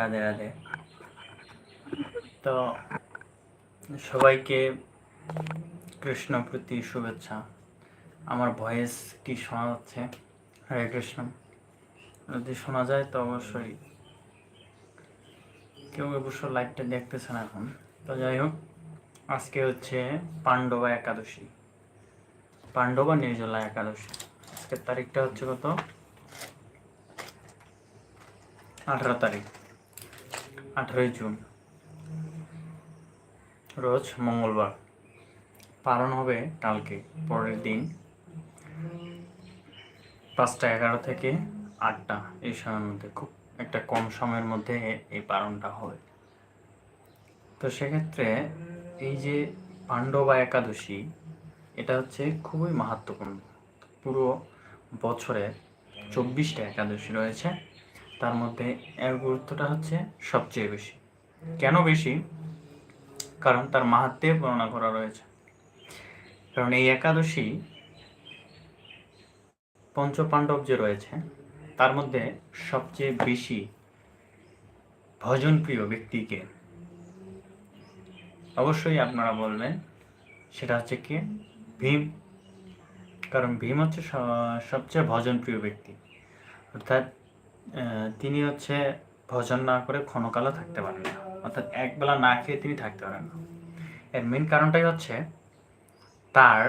রাধে রাধে। তো সবাইকে কৃষ্ণ প্রতি শুভেচ্ছা। আমার ভয়েস কি শোনা যাচ্ছে? হরে কৃষ্ণ। যদি শোনা যায় তো অবশ্যই। কেউ অবশ্য লাইভটা দেখতেছে না এখন। তো যাই হোক, আজকে হচ্ছে পাণ্ডবা একাদশী। পাণ্ডবা নির্জলা একাদশী। আজকের তারিখটা হচ্ছে কত? আঠারো তারিখ। আঠারোই জুন। রোজ মঙ্গলবার। পালন হবে কালকে, পরের দিন পাঁচটা এগারো থেকে আটটা। এই সময়ের মধ্যে খুব একটা কম সময়ের মধ্যে এই পালনটা হবে। তো সেক্ষেত্রে এই যে পাণ্ডবা একাদশী, এটা হচ্ছে খুবই মাহাত্মপূর্ণ পুরো বছরে চব্বিশটা একাদশী রয়েছে। তার মধ্যে এর গুরুত্বটা হচ্ছে সবচেয়ে বেশি। কেন বেশি? কারণ তার মাহাত্মে বর্ণনা করা রয়েছে। কারণ এই একাদশী পঞ্চপাণ্ডব যে রয়েছে, তার মধ্যে সবচেয়ে বেশি ভজনপ্রিয় ব্যক্তিকে অবশ্যই আপনারা বলবেন, সেটা হচ্ছে কি? ভীম। কারণ ভীম হচ্ছে সবচেয়ে ভজনপ্রিয় ব্যক্তি। অর্থাৎ তিনি হচ্ছে ভোজন না করে ক্ষণকালও থাকতে পারেন না। অর্থাৎ একবেলা না খেয়ে তিনি থাকতে পারেন না। এর মেন কারণটাই হচ্ছে তার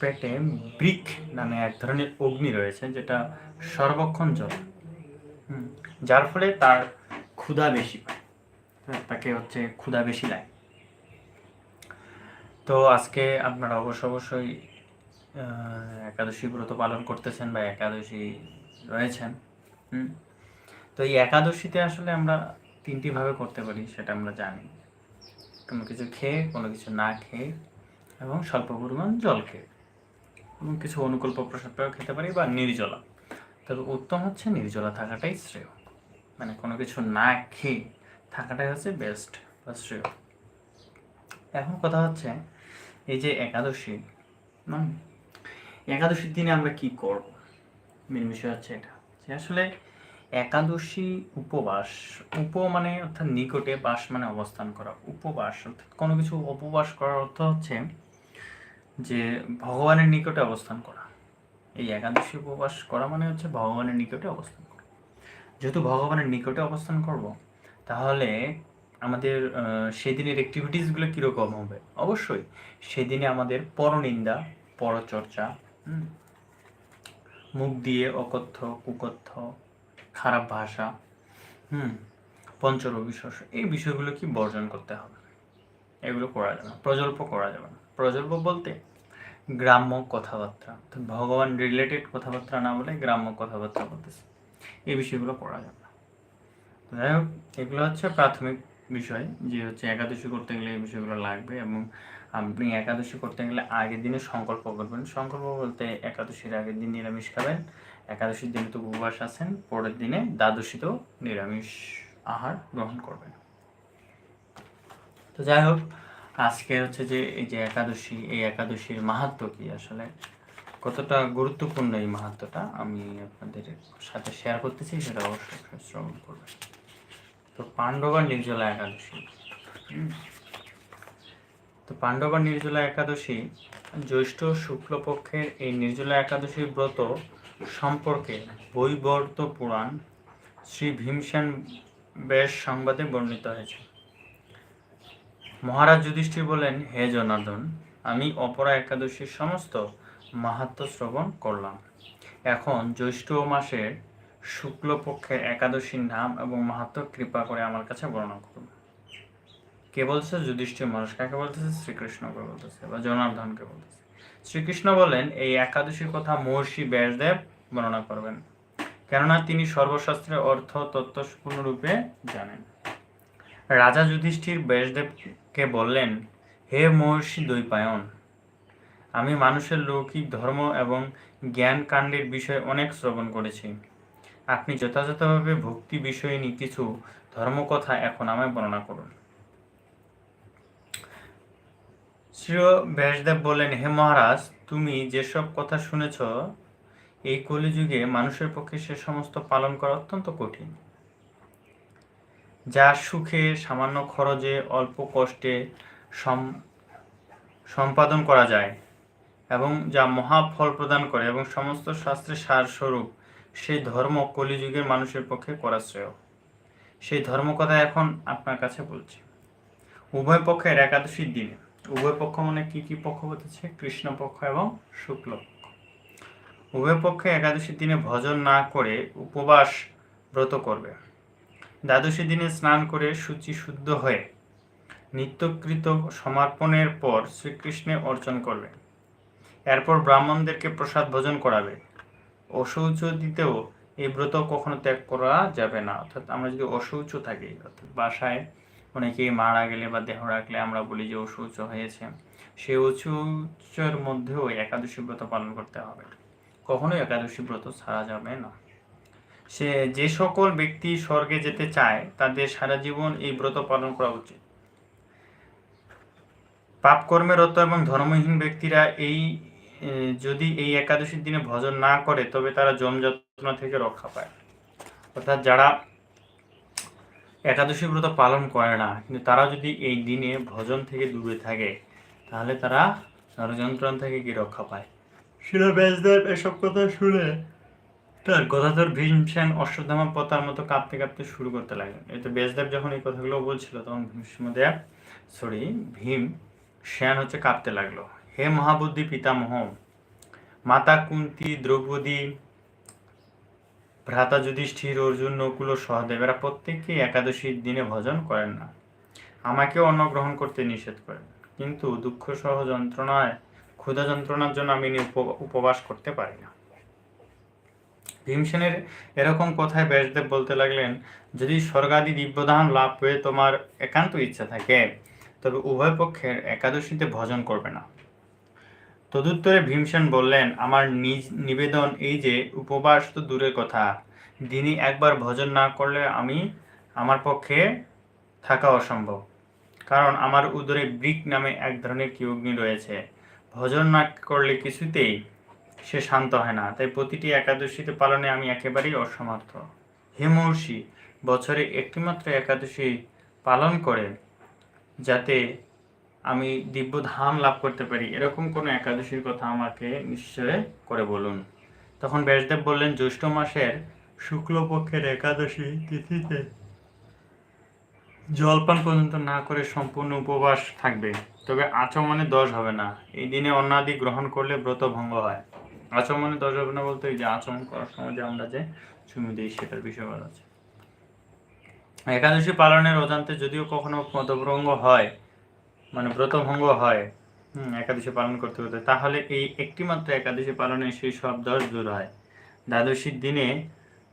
পেটে ব্রিক নামে এক ধরনের অগ্নি রয়েছে, যেটা সর্বক্ষণ জল যার ফলে তার ক্ষুধা বেশি পায় তাকে হচ্ছে ক্ষুধা বেশি লাগে। তো আজকে আপনারা অবশ্য অবশ্যই একাদশী ব্রত পালন করতেছেন বা একাদশী রয়েছেন। হুম। তো এই একাদশীতে আসলে আমরা তিনটি ভাবে করতে পারি, সেটা আমরা জানি। কোনো কিছু খেয়ে, কোনো কিছু না খেয়ে এবং স্বল্প পরিমাণ জল খেয়ে। এবং কিছু অনুকল্প প্রসাদটাও খেতে পারি বা নির্জলা। তবে উত্তম হচ্ছে নির্জলা থাকাটাই শ্রেয়। মানে কোনো কিছু না খেয়ে থাকাটাই হচ্ছে বেস্ট বা শ্রেয়। এখন কথা হচ্ছে এই যে একাদশী একাদশীর দিনে আমরা কি করব? মেন বিষয় হচ্ছে এটা। আসলে একাদশী উপবাস, উপ মানে অর্থাৎ নিকটে বাস মানে অবস্থান করা, উপবাস অর্থাৎ কোনো কিছু উপবাস করার অর্থ হচ্ছে যে ভগবানের নিকটে অবস্থান করা। এই একাদশী উপবাস করা মানে হচ্ছে ভগবানের নিকটে অবস্থান করা। যেহেতু ভগবানের নিকটে অবস্থান করব, তাহলে আমাদের সেদিনের অ্যাক্টিভিটিসগুলো কীরকম হবে? অবশ্যই সেদিনে আমাদের পরনিন্দা, পরচর্চা মুখ দিয়ে অকথ্য, কুকথ্য, খারাপ ভাষা, হুম, পঞ্চরবিশ্বাস, এই বিষয়গুলো কি বর্জন করতে হবে? এগুলো করা যাবে না, প্রজল্প করা যাবে না। প্রজল্প বলতে গ্রাম্য কথাবার্তা। ভগবান রিলেটেড কথাবার্তা না বলে গ্রাম্য কথাবার্তা বলতেছে। এই বিষয়গুলো করা যাবে না। যাই হোক, এগুলো হচ্ছে প্রাথমিক বিষয় যে হচ্ছে একাদশী করতে গেলে এই বিষয়গুলো লাগবে এবং আপনি একাদশী করতে গেলে আগের দিনে সংকল্প করবেন। সংকল্প বলতে একাদশীর আগের দিন নিরামিষ খাবেন। একাদশীর দিনে তো উপবাস আছেন, পরের দিনে দ্বাদশীতেও নিরামিষ আহার গ্রহণ করবেন। তো যাই হোক, আজকে হচ্ছে যে এই যে একাদশী, এই একাদশীর মাহাত্ম কি আসলে? কতটা গুরুত্বপূর্ণ এই মাহাত্মটা? আমি আপনাদের সাথে শেয়ার করতেছি সেটা অবশ্যই শ্রবণ করবেন। তো পাণ্ডবা নির্জলা একাদশী। তো পাণ্ডবা নির্জলা একাদশী, জ্যৈষ্ঠ শুক্লপক্ষের এই নির্জলা একাদশীর ব্রত সম্পর্কে বৈবর্ত পুরাণ শ্রী ভীমসেন বেশ সংবাদে বর্ণিত হয়েছে। মহারাজ যুধিষ্ঠির বলেন, হে জনার্দন, আমি অপরা একাদশীর সমস্ত মাহাত্ম শ্রবণ করলাম। এখন জ্যৈষ্ঠ মাসের শুক্লপক্ষের একাদশীর নাম এবং মাহাত্ম কৃপা করে আমার কাছে বর্ণনা করুন। কে বলছে? যুধিষ্ঠির মানুষ কাকে বলতেছে? শ্রীকৃষ্ণকে বলতেছে বা জনার্দনকে বলতেছে। শ্রীকৃষ্ণ বলেন, এই একাদশীর কথা মহর্ষি ব্যাসদেব বর্ণনা করবেন। কেননা তিনি সর্বশাস্ত্রের অর্থ তত্ত্ব সম্পূর্ণরূপে জানেন। রাজা যুধিষ্ঠির ব্যাসদেবকে বললেন, হে মহর্ষি দ্বৈপায়ন, আমি মানুষের লৌকিক ধর্ম এবং জ্ঞান কাণ্ডের বিষয়ে অনেক শ্রবণ করেছি। আপনি যথাযথভাবে ভক্তি বিষয়নী কিছু ধর্মকথা এখন আমায় বর্ণনা করুন। শ্রী ব্যাসদেব বললেন, হে মহারাজ, তুমি যেসব কথা শুনেছ, এই কলিযুগে মানুষের পক্ষে সে সমস্ত পালন করা অত্যন্ত কঠিন। যা সুখে, সামান্য খরচে, অল্প কষ্টে সম- সম্পাদন করা যায় এবং যা মহা ফল প্রদান করে এবং সমস্ত শাস্ত্রের সার স্বরূপ সেই ধর্ম কলিযুগের মানুষের পক্ষে করা শ্রেয়। সেই ধর্ম কথা এখন আপনার কাছে বলছি। উভয় পক্ষের একাদশীর দিনে, উভয় পক্ষ মানে কি কি পক্ষ বলতেছে কৃষ্ণ পক্ষ এবং শুক্ল পক্ষ উভয় পক্ষে একাদশীর দিনে ভজন না করে উপবাস ব্রত করবে। দ্বাদশী দিনে স্নান করে শুচি শুদ্ধ হয়ে নিত্যকৃত সমর্পণের পর শ্রীকৃষ্ণে অর্চন করবে। এরপর ব্রাহ্মণদেরকে প্রসাদ ভোজন করাবে। অশৌচ দিতেও এই ব্রত কখনো ত্যাগ করা যাবে না। অর্থাৎ আমরা যদি অশৌচ থাকি, অর্থাৎ বাসায় অনেকেই মারা গেলে বা দেহ রাখলে আমরা বলি যে অশৌচ হয়েছে, সেই অশৌচের মধ্যেও একাদশী ব্রত পালন করতে হবে। কখনোই একাদশী ব্রত ছাড়া যাবে না। সে যে সকল ব্যক্তি স্বর্গে যেতে চায়, তাদের সারা জীবন এই ব্রত পালন করা উচিত। পাপ কর্মে রত এবং ধর্মহীন ব্যক্তিরা এই যদি এই একাদশীর দিনে ভজন না করে, তবে তারা যন্ত্রণা থেকে রক্ষা পায়। অর্থাৎ যারা একাদশী ব্রত পালন করে না, কিন্তু তারা যদি এই দিনে ভজন থেকে দূরে থাকে, তাহলে তারা নরযন্ত্রণা থেকে কি রক্ষা পায়? শিলা ব্যাসদেব এসব কথা শুনে তার গদাধর ভীমসেন অশ্বত্থামা পতার মতো কাঁপতে কাঁপতে শুরু করতে লাগলেন। এই তো ব্যাসদেব যখন এই কথাগুলো বলছিল, তখন ভীষ্মদেব সরি ভীম সেন হচ্ছে কাঁপতে লাগল। হে মহাবুদ্ধি পিতামহ, মাতা কুন্তি দ্রৌপদী, ভ্রাতা যুধিষ্ঠির, অর্জুন, নকুল সহদেব, এরা প্রত্যেকেই একাদশীর দিনে ভজন করেন না। আমাকেও অন্ন গ্রহণ করতে নিষেধ করেন। কিন্তু দুঃখ সহ যন্ত্রণায়, ক্ষুধা যন্ত্রণার জন্য আমি উপ- উপবাস করতে পারি না। ভীমসেনের এরকম কথায় ব্যাসদেব বলতে লাগলেন, যদি স্বর্গাদি দিব্যদান লাভ পেয়ে তোমার একান্ত ইচ্ছা থাকে, তবে উভয় পক্ষের একাদশীতে ভজন করবে না। তদুত্তরে ভীমসেন বললেন, আমার নিজ নিবেদন এই যে, উপবাস তো দূরের কথা। দিনে একবার ভজন না করলে আমি আমার পক্ষে থাকা অসম্ভব। কারণ আমার উদরে ব্রিক নামে এক ধরনের কি অগ্নি রয়েছে। ভজন না করলে কিছুতেই সে শান্ত হয় না। তাই প্রতিটি একাদশীতে পালনে আমি একেবারেই অসমর্থ। হে মহর্ষি, বছরে একটিমাত্র একাদশী পালন করে যাতে আমি দিব্য ধাম লাভ করতে পারি। এরকম কোনো একাদশীর কথা আমাকে নিশ্চয় করে বলুন। তখন ব্যাসদেব বললেন, জ্যৈষ্ঠ মাসের শুক্লপক্ষের একাদশী তিথিতে জলপান পর্যন্ত না করে সম্পূর্ণ উপবাস থাকবে। তবে আচমনে দশ হবে না। এই দিনে অন্নাদি গ্রহণ করলে ব্রত ভঙ্গ হয়। আচমনে দশ হবে না বলতে যে আচমন করার সময় যে আমরা যে চুমি দিই, সেটার বিষয় বলা আছে। একাদশী পালনের অজান্তে যদিও কখনো মতভঙ্গ হয় মানে ব্রতভঙ্গ হয় একাদশী পালন করতে করতে। তাহলে এই একটি মাত্র একাদশী পালনে সেই সব দশ দূর হয়। দ্বাদশীর দিনে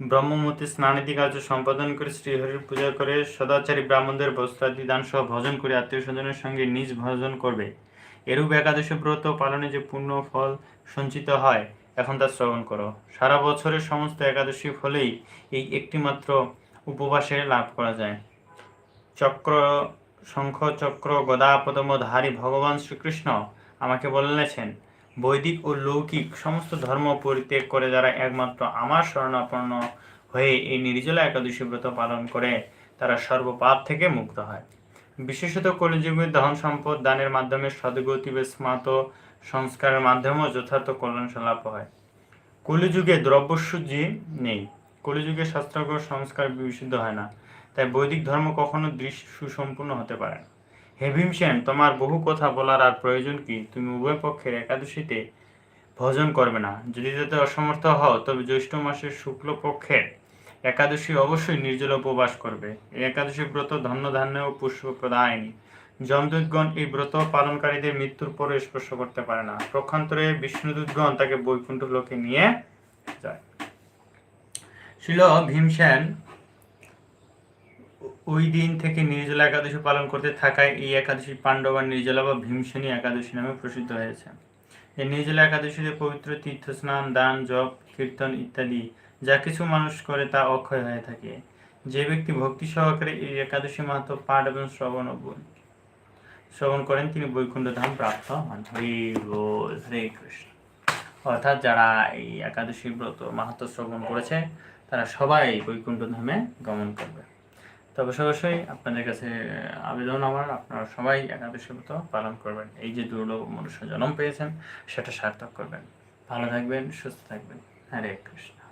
ব্রহ্মমূর্তি স্নানাদি কার্য সম্পাদন করে শ্রীহরির পূজা করে সদাচারী ব্রাহ্মণদের বস্ত্রাদি দান সহ ভজন করে আত্মীয় স্বজনের সঙ্গে নিজ ভজন করবে। এরূপ একাদশী ব্রত পালনে যে পূর্ণ ফল সঞ্চিত হয়, এখন তা শ্রবণ করো। সারা বছরের সমস্ত একাদশী ফলেই এই একটি মাত্র উপবাসে লাভ করা যায়। চক্র শঙ্খ চক্র গদা পদমধারী ভগবান শ্রীকৃষ্ণ আমাকে বলেছেন, বৈদিক ও লৌকিক সমস্ত ধর্ম পরিত্যাগ করে যারা একমাত্র আমার শরণাপন্ন হয়ে এই নির্জলা একাদশী ব্রত পালন করে, তারা সর্বপাপ থেকে মুক্ত হয়। বিশেষত কলিযুগের ধন সম্পদ দানের মাধ্যমে সদ্গতি স্মাত সংস্কারের মাধ্যমেও যথার্থ কল্যাণ লাভ হয়। কলিযুগে দ্রব্যসূচি নেই। কলিযুগে শাস্ত্রজ্ঞ সংস্কার বিশুদ্ধ হয় না। তাই বৈদিক ধর্ম কখনো দৃশ্য সুসম্পূর্ণ হতে পারে না। হে ভীমসেন, তোমার বহু কথা বলার আর প্রয়োজন কি? তুমি উভয় পক্ষের একাদশীতে ভজন করবে না। যদি তাতে অসমর্থ হও, তবে জ্যৈষ্ঠ মাসের শুক্ল পক্ষের একাদশী অবশ্যই নির্জল উপবাস করবে। এই একাদশী ব্রত ধন্য ধান্য ও পুষ্প প্রদায়নী। যমদূতগণ এই ব্রত পালনকারীদের মৃত্যুর পরে স্পর্শ করতে পারে না। প্রক্ষান্তরে বিষ্ণুদূতগণ তাকে বৈকুণ্ঠ লোকে নিয়ে যায়। ছিল ভীমসেন ওই দিন থেকে নির্জলা একাদশী পালন করতে থাকায় এই একাদশী পাণ্ডবা নির্জলা বা ভীমসেনী একাদশী নামে প্রসিদ্ধ হয়েছে। এই নির্জলা একাদশীতে পবিত্র তীর্থ স্নান, দান, জপ, কীর্তন ইত্যাদি যা কিছু মানুষ করে তা অক্ষয় হয়ে থাকে। যে ব্যক্তি ভক্তি সহকারে এই একাদশী মাহাত্ম পাঠ এবং শ্রবণ শ্রবণ করেন, তিনি বৈকুণ্ঠ ধাম প্রাপ্ত হন। হরি বল, হরে কৃষ্ণ। অর্থাৎ যারা এই একাদশী ব্রত মাহাত্ম শ্রবণ করেছে, তারা সবাই বৈকুণ্ঠ ধামে গমন করবে। তো অবশ্যই আপনাদের কাছে আবেদন আমার, আপনারা সবাই একাদশ মত পালন করবেন। এই যে দুর্লভ মনুষ্য জন্ম পেয়েছেন, সেটা সার্থক করবেন। ভালো থাকবেন, সুস্থ থাকবেন। হরে কৃষ্ণ।